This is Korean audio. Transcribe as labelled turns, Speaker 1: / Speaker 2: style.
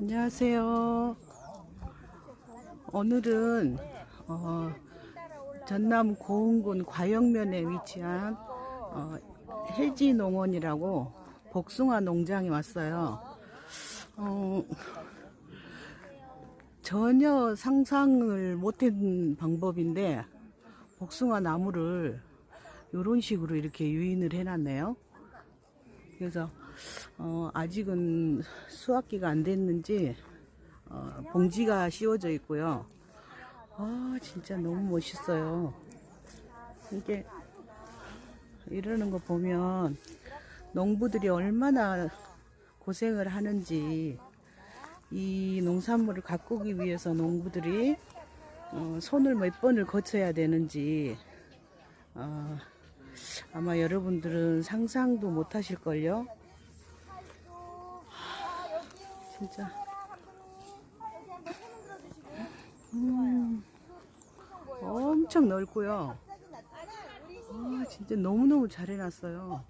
Speaker 1: 안녕하세요. 오늘은 어, 전남 고흥군 과영면에 위치한 어, 해지농원이라고 복숭아 농장에 왔어요. 어, 전혀 상상을 못한 방법인데 복숭아 나무를 이런 식으로 이렇게 유인을 해놨네요. 그래서 어, 아직은 수확기가 안 됐는지 어, 봉지가 씌워져 있고요. 아 진짜 너무 멋있어요. 이게 이러는 거 보면 농부들이 얼마나 고생을 하는지 이 농산물을 가꾸기 위해서 농부들이 어, 손을 몇 번을 거쳐야 되는지 어, 아마 여러분들은 상상도 못 하실걸요? 진짜. 음, 엄청 넓고요. 아, 진짜 너무너무 잘 해놨어요.